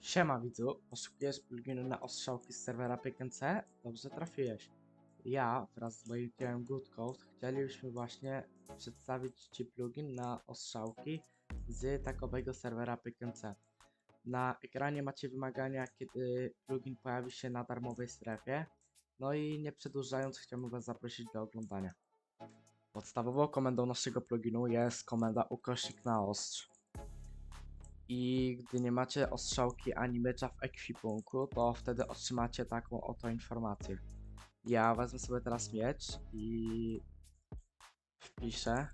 Siema widzu, poszukujesz pluginu na ostrzałki z serwera PKNC? Dobrze trafiłeś. Ja wraz z moim teamem Goodcode chcielibyśmy właśnie przedstawić Ci plugin na ostrzałki z takowego serwera PKNC. Na ekranie macie wymagania, kiedy plugin pojawi się na darmowej strefie. No i nie przedłużając, chciałbym Was zaprosić do oglądania. Podstawową komendą naszego pluginu jest komenda ukośnik na ostrz. I gdy nie macie ostrzałki ani mycza w ekwipunku, to wtedy otrzymacie taką oto informację. Ja wezmę sobie teraz miecz i wpiszę.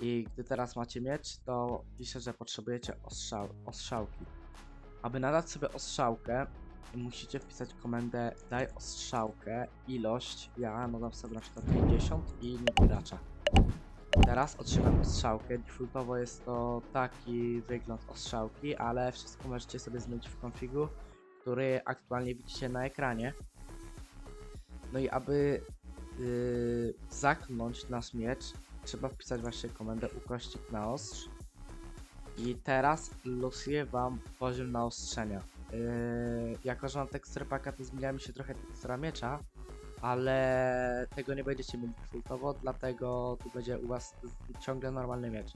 I gdy teraz macie miecz, to piszę, że potrzebujecie ostrzał ostrzałki. Aby nadać sobie ostrzałkę, musicie wpisać komendę daj ostrzałkę, ilość, ja nadam sobie na przykład 50 i nick gracza. Teraz otrzymam ostrzałkę. Defaultowo jest to taki wygląd ostrzałki, ale wszystko możecie sobie zmienić w konfigu, który aktualnie widzicie na ekranie. No i aby yy, zaknąć nasz miecz, trzeba wpisać właśnie komendę ukośnik na ostrz. I teraz losuję wam poziom naostrzenia. Yy, jako, że mam teksturę paka, to zmienia mi się trochę tekstura miecza, ale tego nie będziecie mieli defaultowo, dlatego tu będzie u was ciągle normalny miecz.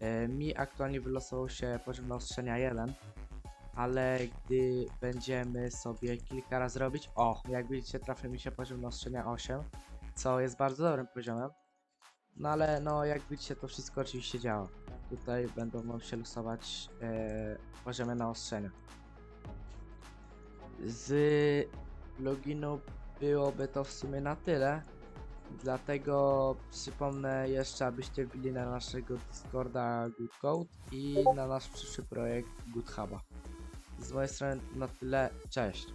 E, mi aktualnie wylosował się poziom naostrzenia 1, ale gdy będziemy sobie kilka razy robić, o, jak widzicie trafi mi się poziom naostrzenia 8, co jest bardzo dobrym poziomem, no ale no jak widzicie to wszystko oczywiście działa. Tutaj będą wam się losować e, poziomy naostrzenia. Z loginu byłoby to w sumie na tyle. Dlatego przypomnę jeszcze, abyście wbili na naszego Discorda Good Code i na nasz przyszły projekt Good Huba. Z mojej strony na tyle. Cześć.